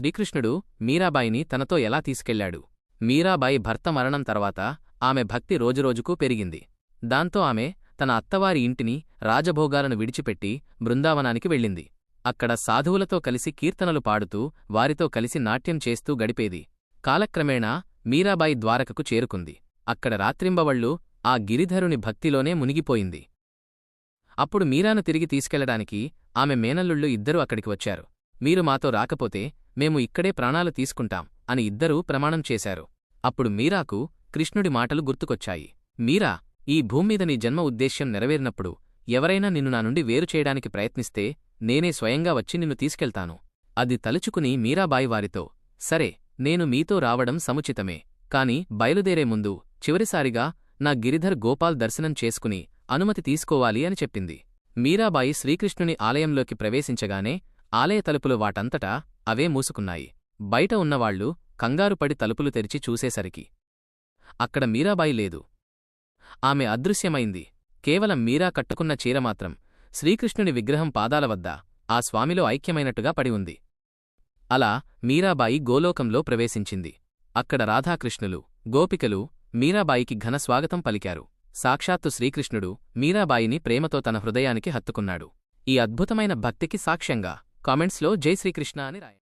శ్రీకృష్ణుడు మీరాబాయిని తనతో ఎలా తీసుకెళ్ళాడు మీరాబాయి భర్త మరణం తర్వాత ఆమె భక్తి రోజురోజుకూ పెరిగింది. దాంతో ఆమె తన అత్తవారి ఇంటిని రాజభోగాలను విడిచిపెట్టి బృందావనానికి వెళ్ళింది. అక్కడ సాధువులతో కలిసి కీర్తనలు పాడుతూ వారితో కలిసి నాట్యం చేస్తూ గడిపేది. కాలక్రమేణా మీరాబాయి ద్వారకకు చేరుకుంది. అక్కడ రాత్రింబవళ్ళు ఆ గిరిధరుని భక్తిలోనే మునిగిపోయింది. అప్పుడు మీరాను తిరిగి తీసుకెళ్ళడానికి ఆమె మేనల్లుళ్ళు ఇద్దరూ అక్కడికి వచ్చారు. మీరు మాతో రాకపోతే మేము ఇక్కడే ప్రాణాలు తీసుకుంటాం అని ఇద్దరూ ప్రమాణం చేశారు. అప్పుడు మీరాకు కృష్ణుడి మాటలు గుర్తుకొచ్చాయి. మీరా ఈ భూమ్మీద నీ జన్మ ఉద్దేశ్యం నెరవేరినప్పుడు ఎవరైనా నిన్ను నా నుండి వేరు చేయడానికి ప్రయత్నిస్తే నేనే స్వయంగా వచ్చి నిన్ను తీసుకెళ్తాను. అది తలుచుకుని మీరాబాయి వారితో సరే నేను మీతో రావడం సముచితమే కాని బయలుదేరే ముందు చివరిసారిగా నా గిరిధర్ గోపాల్ దర్శనం చేసుకుని అనుమతి తీసుకోవాలి అని చెప్పింది. మీరాబాయి శ్రీకృష్ణుని ఆలయంలోకి ప్రవేశించగానే ఆలయ తలుపులు వాటంతటా అవే మూసుకున్నాయి. బయట ఉన్నవాళ్ళు కంగారుపడి తలుపులు తెరిచి చూసేసరికి అక్కడ మీరాబాయి లేదు. ఆమె అదృశ్యమైంది. కేవలం మీరా కట్టుకున్న చీరమాత్రం శ్రీకృష్ణుని విగ్రహం పాదాల వద్ద ఆ స్వామిలో ఐక్యమైనట్టుగా పడి ఉంది. అలా మీరాబాయి గోలోకంలో ప్రవేశించింది. అక్కడ రాధాకృష్ణులు గోపికలు మీరాబాయికి ఘనస్వాగతం పలికారు. సాక్షాత్తు శ్రీకృష్ణుడు మీరాబాయిని ప్రేమతో తన హృదయానికి హత్తుకున్నాడు. ఈ అద్భుతమైన భక్తికి సాక్ష్యంగా కామెంట్స్లో జై శ్రీకృష్ణ అని రాయ